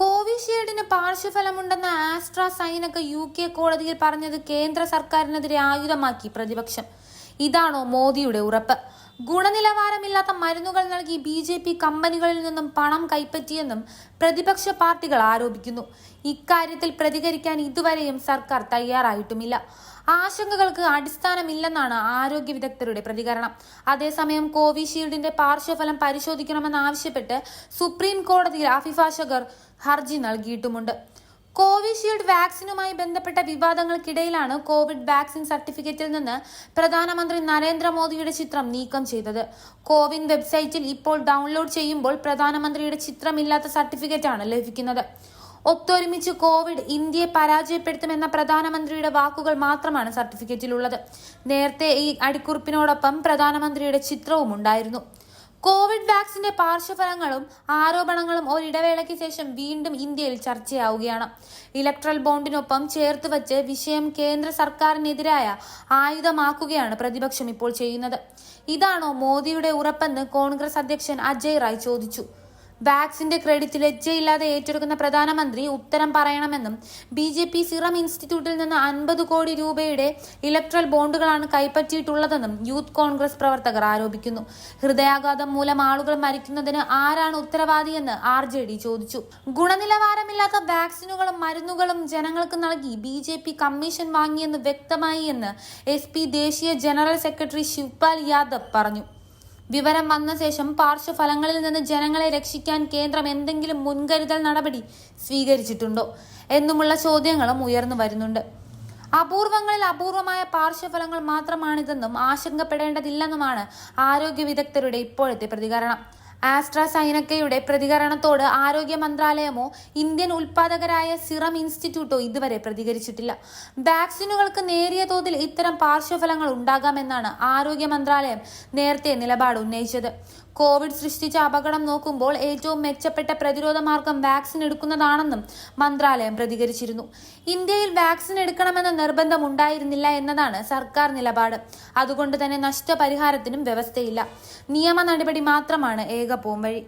കോവിഷീൽഡിന് പാർശ്വഫലമുണ്ടെന്ന ആസ്ട്രാസൈനക U K കോടതിയിൽ പറഞ്ഞത് കേന്ദ്ര സർക്കാരിനെതിരെ ആയുധമാക്കി പ്രതിപക്ഷം. ഇതാണോ മോദിയുടെ ഉറപ്പ്? ഗുണനിലവാരമില്ലാത്ത മരുന്നുകൾ നൽകി ബി ജെ പി കമ്പനികളിൽ നിന്നും പണം കൈപ്പറ്റിയെന്നും പ്രതിപക്ഷ പാർട്ടികൾ ആരോപിക്കുന്നു. ഇക്കാര്യത്തിൽ പ്രതികരിക്കാൻ ഇതുവരെയും സർക്കാർ തയ്യാറായിട്ടുമില്ല. ആശങ്കകൾക്ക് അടിസ്ഥാനമില്ലെന്നാണ് ആരോഗ്യ വിദഗ്ധരുടെ പ്രതികരണം. അതേസമയം കോവിഷീൽഡിന്റെ പാർശ്വഫലം പരിശോധിക്കണമെന്നാവശ്യപ്പെട്ട് സുപ്രീം കോടതിയിൽ അഭിഭാഷകർ ഹർജി നൽകിയിട്ടുമുണ്ട്. കോവിഷീൽഡ് വാക്സിനുമായി ബന്ധപ്പെട്ട വിവാദങ്ങൾക്കിടയിലാണ് കോവിഡ് വാക്സിൻ സർട്ടിഫിക്കറ്റിൽ നിന്ന് പ്രധാനമന്ത്രി നരേന്ദ്രമോദിയുടെ ചിത്രം നീക്കം ചെയ്തത്. കോവിൻ വെബ്സൈറ്റിൽ ഇപ്പോൾ ഡൗൺലോഡ് ചെയ്യുമ്പോൾ പ്രധാനമന്ത്രിയുടെ ചിത്രമില്ലാത്ത സർട്ടിഫിക്കറ്റാണ് ലഭിക്കുന്നത്. ഒത്തൊരുമിച്ച് കോവിഡ് ഇന്ത്യയെ പരാജയപ്പെടുത്തുമെന്ന പ്രധാനമന്ത്രിയുടെ വാക്കുകൾ മാത്രമാണ് സർട്ടിഫിക്കറ്റിലുള്ളത്. നേരത്തെ ഈ അടിക്കുറിപ്പിനോടൊപ്പം പ്രധാനമന്ത്രിയുടെ ചിത്രവും ഉണ്ടായിരുന്നു. കോവിഡ് വാക്സിന്റെ പാർശ്വഫലങ്ങളും ആരോപണങ്ങളും ഒരിടവേളയ്ക്ക് ശേഷം വീണ്ടും ഇന്ത്യയിൽ ചർച്ചയാവുകയാണ്. ഇലക്ട്രൽ ബോണ്ടിനൊപ്പം ചേർത്ത് വച്ച് വിഷയം കേന്ദ്ര സർക്കാരിനെതിരായ ആയുധമാക്കുകയാണ് പ്രതിപക്ഷം ഇപ്പോൾ ചെയ്യുന്നത്. ഇതാണോ മോദിയുടെ ഉറപ്പെന്ന് കോൺഗ്രസ് അധ്യക്ഷൻ അജയ് റായ് ചോദിച്ചു. വാക്സിന്റെ ക്രെഡിറ്റ് ലജ്ജയില്ലാതെ ഏറ്റെടുക്കുന്ന പ്രധാനമന്ത്രി ഉത്തരം പറയണമെന്നും ബി ജെ പി സിറം ഇൻസ്റ്റിറ്റ്യൂട്ടിൽ നിന്ന് അൻപത് കോടി രൂപയുടെ ഇലക്ട്രൽ ബോണ്ടുകളാണ് കൈപ്പറ്റിയിട്ടുള്ളതെന്നും യൂത്ത് കോൺഗ്രസ് പ്രവർത്തകർ ആരോപിക്കുന്നു. ഹൃദയാഘാതം മൂലം ആളുകൾ മരിക്കുന്നതിന് ആരാണ് ഉത്തരവാദിയെന്ന് ആർ ജെ ഡി ചോദിച്ചു. ഗുണനിലവാരമില്ലാത്ത വാക്സിനുകളും മരുന്നുകളും ജനങ്ങൾക്ക് നൽകി ബി ജെ പി കമ്മീഷൻ വാങ്ങിയെന്ന് വ്യക്തമായി എന്ന് എസ് പി ദേശീയ ജനറൽ സെക്രട്ടറി ശിവ്പാൽ യാദവ് പറഞ്ഞു. വിവരം വന്ന ശേഷം പാർശ്വഫലങ്ങളിൽ നിന്ന് ജനങ്ങളെ രക്ഷിക്കാൻ കേന്ദ്രം എന്തെങ്കിലും മുൻകരുതൽ നടപടി സ്വീകരിച്ചിട്ടുണ്ടോ എന്നുമുള്ള ചോദ്യങ്ങളും ഉയർന്നു വരുന്നുണ്ട്. അപൂർവങ്ങളിൽ അപൂർവമായ പാർശ്വഫലങ്ങൾ മാത്രമാണിതെന്നും ആശങ്കപ്പെടേണ്ടതില്ലെന്നുമാണ് ആരോഗ്യ വിദഗ്ധരുടെ ഇപ്പോഴത്തെ പ്രതികരണം. ആസ്ട്രാസൈനക്കയുടെ പ്രതികരണത്തോട് ആരോഗ്യ മന്ത്രാലയമോ ഇന്ത്യൻ ഉൽപാദകരായ സിറം ഇൻസ്റ്റിറ്റ്യൂട്ടോ ഇതുവരെ പ്രതികരിച്ചിട്ടില്ല. വാക്സിനുകൾക്ക് നേരിയ തോതിൽ ഇത്തരം പാർശ്വഫലങ്ങൾ ഉണ്ടാകാമെന്നാണ് ആരോഗ്യ മന്ത്രാലയം നേരത്തെ നിലപാട് ഉന്നയിച്ചത്. കോവിഡ് സൃഷ്ടിച്ച അപകടം നോക്കുമ്പോൾ ഏറ്റവും മെച്ചപ്പെട്ട പ്രതിരോധ മാർഗം വാക്സിൻ എടുക്കുന്നതാണെന്നും മന്ത്രാലയം പ്രതികരിച്ചിരുന്നു. ഇന്ത്യയിൽ വാക്സിൻ എടുക്കണമെന്ന നിർബന്ധം ഉണ്ടായിരുന്നില്ല എന്നതാണ് സർക്കാർ നിലപാട്. അതുകൊണ്ട് തന്നെ നഷ്ടപരിഹാരത്തിനും വ്യവസ്ഥയില്ല. നിയമ നടപടി മാത്രമാണ് ഏക പോംവഴി